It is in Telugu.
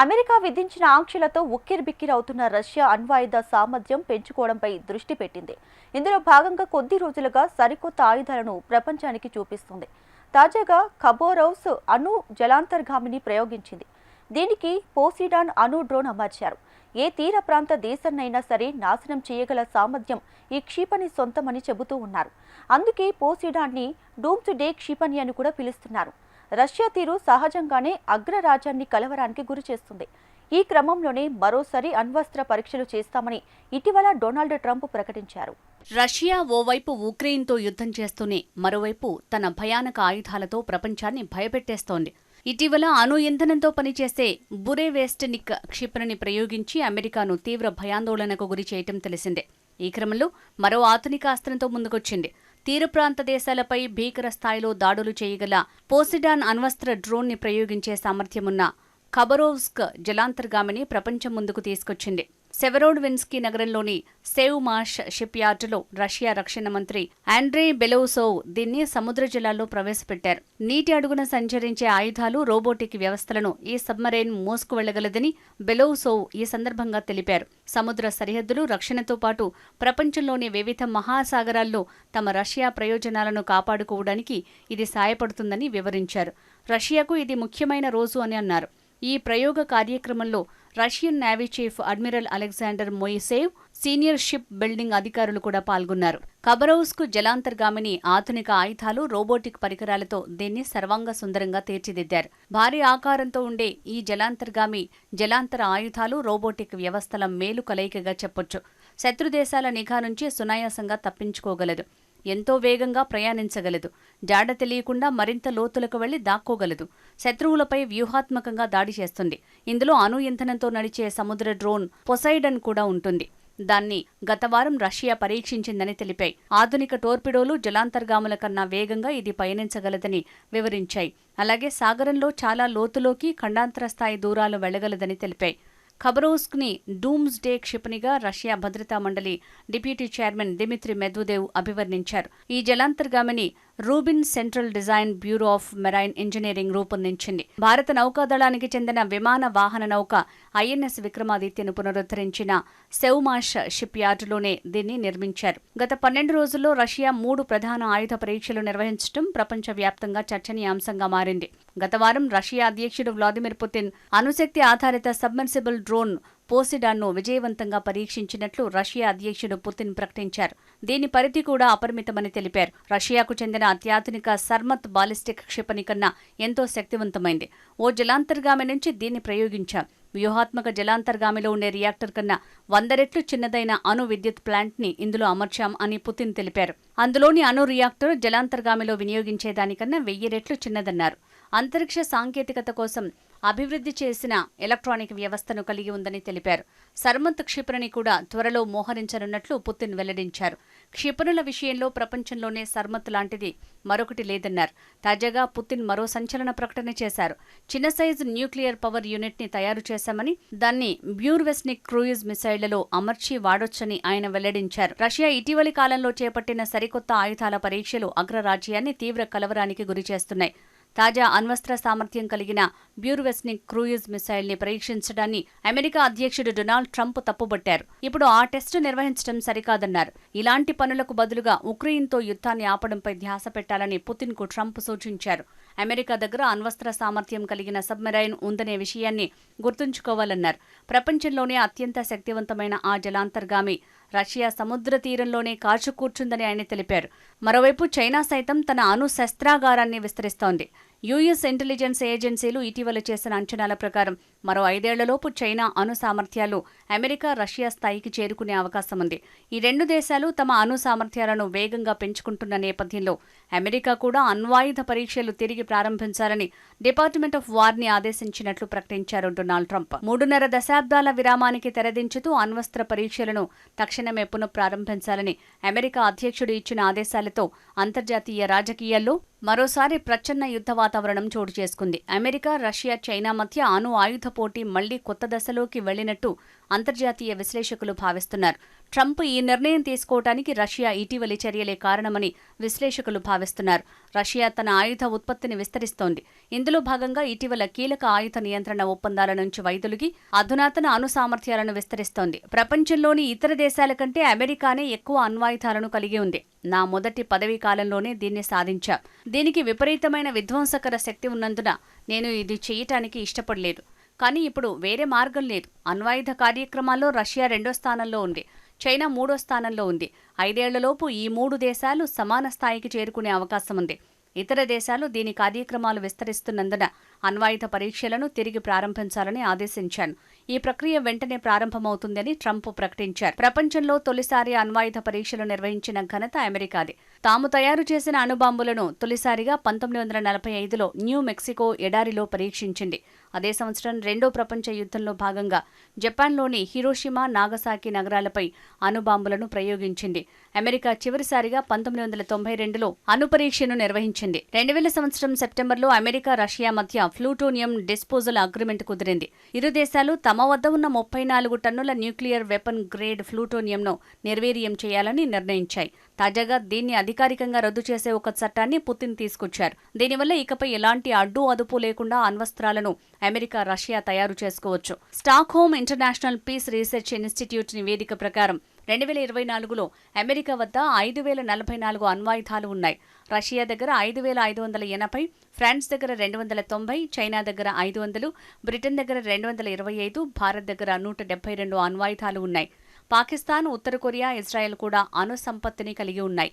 అమెరికా విధించిన ఆంక్షలతో ఉక్కిరిబిక్కిరవుతున్న రష్యా అణ్వాయుధ సామర్థ్యం పెంచుకోవడంపై దృష్టి పెట్టింది. ఇందులో భాగంగా కొద్ది రోజులుగా సరికొత్త ఆయుధాలను ప్రపంచానికి చూపిస్తుంది. తాజాగా ఖబోరౌస్ అణు జలాంతర్గామిని ప్రయోగించింది. దీనికి పోసిడాన్ అణు డ్రోన్ అమర్చారు. ఏ తీర ప్రాంత దేశాన్నైనా సరే నాశనం చేయగల సామర్థ్యం ఈ క్షిపణి సొంతమని చెబుతూ ఉన్నారు. అందుకే పోసిడాన్ని డూమ్స్ డే క్షిపణి అని కూడా పిలుస్తున్నారు. రష్యా తీరు సహజంగానే అగ్రరాజ్యాన్ని కలవరానికి గురి చేస్తుంది. ఈ క్రమంలోనే మరోసారి అణ్వస్త్ర పరీక్షలు చేస్తామని ఇటీవల డొనాల్డ్ ట్రంప్ ప్రకటించారు. రష్యా ఓవైపు ఉక్రెయిన్తో యుద్ధం చేస్తూనే మరోవైపు తన భయానక ఆయుధాలతో ప్రపంచాన్ని భయపెట్టేస్తోంది. ఇటీవల అణు ఇంధనంతో పనిచేసే బురేవేస్టనిక్ క్షిపణిని ప్రయోగించి అమెరికాను తీవ్ర భయాందోళనకు గురి చేయటం తెలిసిందే. ఈ క్రమంలో మరో ఆధునిక అస్త్రంతో ముందుకొచ్చింది. తీర ప్రాంత దేశాలపై భీకర స్థాయిలో దాడులు చేయగల పోసిడాన్ అణ్వస్త్ర డ్రోన్ని ప్రయోగించే సామర్థ్యమున్న ఖబరోవ్స్క్ జలాంతర్గామిని ప్రపంచం ముందుకు తీసుకొచ్చింది. సెవరోడ్విన్స్కీ నగరంలోని సేవ్ మార్ష్ షిప్ యార్డులో రష్యా రక్షణ మంత్రి ఆండ్రే బెలోసోవ్ దీన్ని సముద్ర జలాల్లో ప్రవేశపెట్టారు. నీటి అడుగున సంచరించే ఆయుధాలు రోబోటిక్ వ్యవస్థలను ఈ సబ్మరైన్ మోసుకు వెళ్ళగలదని బెలోసోవ్ ఈ సందర్భంగా తెలిపారు. సముద్ర సరిహద్దులు రక్షణతో పాటు ప్రపంచంలోని వివిధ మహాసాగరాల్లో తమ రష్యా ప్రయోజనాలను కాపాడుకోవడానికి ఇది సాయపడుతుందని వివరించారు. రష్యాకు ఇది ముఖ్యమైన రోజు అని అన్నారు. ఈ ప్రయోగ కార్యక్రమంలో Russian navy chief admiral Alexander Moiseev senior ship building అధికారులు కూడా పాల్గొన్నారు. కబరౌస్కు జలాంతర్గామిని ఆధునిక ఆయుధాలు రోబోటిక్ పరికరాలతో దీన్ని సర్వాంగ సుందరంగా తీర్చిదిద్దారు. భారీ ఆకారంతో ఉండే ఈ జలాంతర్గామి జలాంతర ఆయుధాలు రోబోటిక్ వ్యవస్థల మేలు కలయికగా చెప్పొచ్చు. శత్రు దేశాల నిఘా నుంచి సునాయాసంగా తప్పించుకోగలదు. ఎంతో వేగంగా ప్రయాణించగలదు. జాడ తెలియకుండా మరింత లోతులకు వెళ్ళి దాక్కోగలదు. శత్రువులపై వ్యూహాత్మకంగా దాడి చేస్తుంది. ఇందులో అణు ఇంధనంతో నడిచే సముద్ర డ్రోన్ పొసైడన్ కూడా ఉంటుంది. దాన్ని గత వారం రష్యా పరీక్షించిందని తెలిపాయి. ఆధునిక టోర్పిడోలు జలాంతర్గాముల కన్నా వేగంగా ఇది పయనించగలదని వివరించాయి. అలాగే సాగరంలో చాలా లోతులోకి ఖండాంతర స్థాయి దూరాలు వెళ్ళగలదని తెలిపాయి. ఖబరోస్క్ని డూమ్స్ డే క్షిపణిగా రష్యా భద్రతా మండలి డిప్యూటీ చైర్మన్ దిమిత్రి మెద్వుదేవ్ అభివర్ణించారు. ఈ జలాంతర్గామిని Rubin central design bureau of marine engineering రూపొందించింది. భారత నౌకాదళానికి చెందిన విమాన వాహన నౌక ఐఎన్ఎస్ విక్రమాదిత్యను పునరుద్ధరించిన సెౌమాష్ షిప్ యార్డులోనే దీన్ని నిర్మించారు. గత పన్నెండు రోజుల్లో రష్యా మూడు ప్రధాన ఆయుధ పరీక్షలు నిర్వహించడం ప్రపంచవ్యాప్తంగా చర్చనీయాంశంగా మారింది. గత వారం రష్యా అధ్యక్షుడు వ్లాదిమిర్ పుతిన్ అణుశక్తి ఆధారిత సబ్మర్సిబుల్ డ్రోన్ పోసిడాన్ను విజయవంతంగా పరీక్షించినట్లు రష్యా అధ్యక్షుడు పుతిన్ ప్రకటించారు. దీని పరిధి కూడా అపరిమితమని తెలిపారు. రష్యాకు చెందిన అత్యాధునిక సర్మత్ బాలిస్టిక్ క్షిపణి కన్నా ఎంతో శక్తివంతమైంది. ఓ జలాంతర్గామి నుంచి దీన్ని ప్రయోగించాం. వ్యూహాత్మక జలాంతర్గామిలో ఉండే రియాక్టర్ కన్నా వంద రెట్లు చిన్నదైన అణు విద్యుత్ ప్లాంట్ని ఇందులో అమర్చాం అని పుతిన్ తెలిపారు. అందులోని అణు రియాక్టర్ జలాంతర్గామిలో వినియోగించేదానికన్నా వెయ్యి రెట్లు చిన్నదన్నారు. అంతరిక్ష సాంకేతికత కోసం అభివృద్ధి చేసిన ఎలక్ట్రానిక్ వ్యవస్థను కలిగి ఉందని తెలిపారు. సర్మంత్ క్షిపణిని కూడా త్వరలో మోహరించనున్నట్లు పుతిన్ వెల్లడించారు. క్షిపణుల విషయంలో ప్రపంచంలోనే సర్మత్ లాంటిది మరొకటి లేదన్నారు. తాజాగా పుతిన్ మరో సంచలన ప్రకటన చేశారు. చిన్న సైజు న్యూక్లియర్ పవర్ యూనిట్ని తయారు చేశామని దాన్ని బ్యూర్వెస్నిక్ క్రూయిజ్ మిసైళ్ళలో అమర్చి వాడొచ్చని ఆయన వెల్లడించారు. రష్యా ఇటీవలి కాలంలో చేపట్టిన సరికొత్త ఆయుధాల పరీక్షలు అగ్రరాజ్యాన్ని తీవ్ర కలవరానికి గురిచేస్తున్నాయి. తాజా అణ్వస్త్ర సామర్థ్యం కలిగిన బ్యూర్వెస్నిక్ క్రూయిజ్ మిసైల్ని పరీక్షించడాన్ని అమెరికా అధ్యక్షుడు డొనాల్డ్ ట్రంప్ తప్పుబట్టారు. ఇప్పుడు ఆ టెస్టు నిర్వహించడం సరికాదన్నారు. ఇలాంటి పనులకు బదులుగా ఉక్రెయిన్తో యుద్ధాన్ని ఆపడంపై ధ్యాస పెట్టాలని పుతిన్కు ట్రంప్ సూచించారు. అమెరికా దగ్గర అణ్వస్త్ర సామర్థ్యం కలిగిన సబ్మెరైన్ ఉందనే విషయాన్ని గుర్తుంచుకోవాలన్నారు. ప్రపంచంలోనే అత్యంత శక్తివంతమైన ఆ జలాంతర్గామి. రష్యా సముద్ర తీరంలోనే కాచు కూర్చుందని ఆయన తెలిపారు. మరోవైపు చైనా సైతం తన అణు శస్త్రాగారాన్ని విస్తరిస్తోంది. యుఎస్ ఇంటెలిజెన్స్ ఏజెన్సీలు ఇటీవల చేసిన అంచనాల ప్రకారం మరో ఐదేళ్ళలోపు చైనా అణు సామర్థ్యాలు అమెరికా రష్యా స్థాయికి చేరుకునే అవకాశం ఉంది ఈ రెండు దేశాలు తమ అణు సామర్థ్యాలను వేగంగా పెంచుకుంటున్న నేపథ్యంలో అమెరికా కూడా అణ్వాయుధ పరీక్షలు తిరిగి ప్రారంభించాలని డిపార్ట్మెంట్ ఆఫ్ వార్ని ఆదేశించినట్లు ప్రకటించారు డొనాల్డ్ ట్రంప్. మూడున్నర దశాబ్దాల విరామానికి తెరదించుతూ అణ్వస్త్ర పరీక్షలను తక్షణమే పునఃప్రారంభించాలని అమెరికా అధ్యక్షుడు ఇచ్చిన ఆదేశాలతో అంతర్జాతీయ రాజకీయాల్లో మరోసారి ప్రచ్ఛన్న యుద్ధ వాతావరణం చోటు చేసుకుంది. అమెరికా రష్యా చైనా మధ్య అణు ఆయుధ పోటీ మళ్ళీ కొత్త దశలోకి వెళ్ళినట్టు అంతర్జాతీయ విశ్లేషకులు భావిస్తున్నారు. ట్రంప్ ఈ నిర్ణయం తీసుకోవటానికి రష్యా ఇటీవలి చర్యలే కారణమని విశ్లేషకులు భావిస్తున్నారు. రష్యా తన ఆయుధ ఉత్పత్తిని విస్తరిస్తోంది. ఇందులో భాగంగా ఇటీవల కీలక ఆయుధ నియంత్రణ ఒప్పందాల నుంచి వైదొలిగి అధునాతన అణు సామర్థ్యాలను విస్తరిస్తోంది. ప్రపంచంలోని ఇతర దేశాల కంటే అమెరికానే ఎక్కువ అణ్వాయుధాలను కలిగి ఉంది. నా మొదటి పదవీ కాలంలోనే దీన్ని సాధించా. దీనికి విపరీతమైన విధ్వంసకర శక్తి ఉన్నందున నేను ఇది చేయటానికి ఇష్టపడలేదు. కానీ ఇప్పుడు వేరే మార్గం లేదు. అణ్వాయుధ కార్యక్రమాల్లో రష్యా రెండో స్థానంలో ఉంది. చైనా మూడో స్థానంలో ఉంది. ఐదేళ్ళలోపు ఈ మూడు దేశాలు సమాన స్థాయికి చేరుకునే అవకాశం ఉంది. ఇతర దేశాలు దీని కార్యక్రమాలు విస్తరిస్తున్నందున అణ్వాయుధ పరీక్షలను తిరిగి ప్రారంభించాలని ఆదేశించాను ఈ ప్రక్రియ వెంటనే ప్రారంభమవుతుందని ట్రంప్ ప్రకటించారు. ప్రపంచంలో తొలిసారి అణ్వాయుధ పరీక్షలు నిర్వహించిన ఘనత అమెరికాది. తాము తయారు చేసిన అణుబాంబులను తొలిసారిగా పంతొమ్మిది వందల నలభై ఐదులో న్యూ మెక్సికో ఎడారిలో పరీక్షించింది. అదే సంవత్సరం రెండో ప్రపంచ యుద్ధంలో భాగంగా జపాన్లోని హిరోషిమా నాగసాకి నగరాలపై అణుబాంబులను ప్రయోగించింది. అమెరికా చివరిసారిగా పంతొమ్మిది వందల తొంభై రెండులో అణు పరీక్షను నిర్వహించింది. రెండు వేల సంవత్సరం సెప్టెంబర్లో అమెరికా రష్యా మధ్య ప్లూటోనియం డిస్పోజల్ అగ్రిమెంట్ కుదిరింది. ఇరు దేశాలు తమ వద్ద ఉన్న ముప్పై నాలుగు టన్నుల న్యూక్లియర్ వెపన్ గ్రేడ్ ఫ్లూటోనియంను నిర్వీర్యం చేయాలని నిర్ణయించాయి. తాజాగా దీన్ని అధికారికంగా రద్దు చేసే ఒక చట్టాన్ని పుతిన్ తీసుకొచ్చారు. దీనివల్ల ఇకపై ఎలాంటి అడ్డు అదుపు లేకుండా అణ్వస్త్రాలను అమెరికా రష్యా తయారు చేసుకోవచ్చు. Stockholm international peace research institute నివేదిక ప్రకారం రెండు వేల ఇరవై నాలుగులో అమెరికా వద్ద ఐదు వేల నలభై నాలుగు అణ్వాయుధాలు ఉన్నాయి. రష్యా దగ్గర ఐదు వేల ఐదు వందల ఎనభై ఫ్రాన్స్ దగ్గర రెండు వందల తొంభై చైనా దగ్గర ఐదు వందలు బ్రిటన్ దగ్గర రెండు వందల ఇరవై ఐదు భారత్ దగ్గర నూట డెబ్బై రెండు అణ్వాయుధాలు ఉన్నాయి. పాకిస్తాన్ ఉత్తర కొరియా ఇజ్రాయెల్ కూడా అణు సంపత్తిని కలిగి ఉన్నాయి.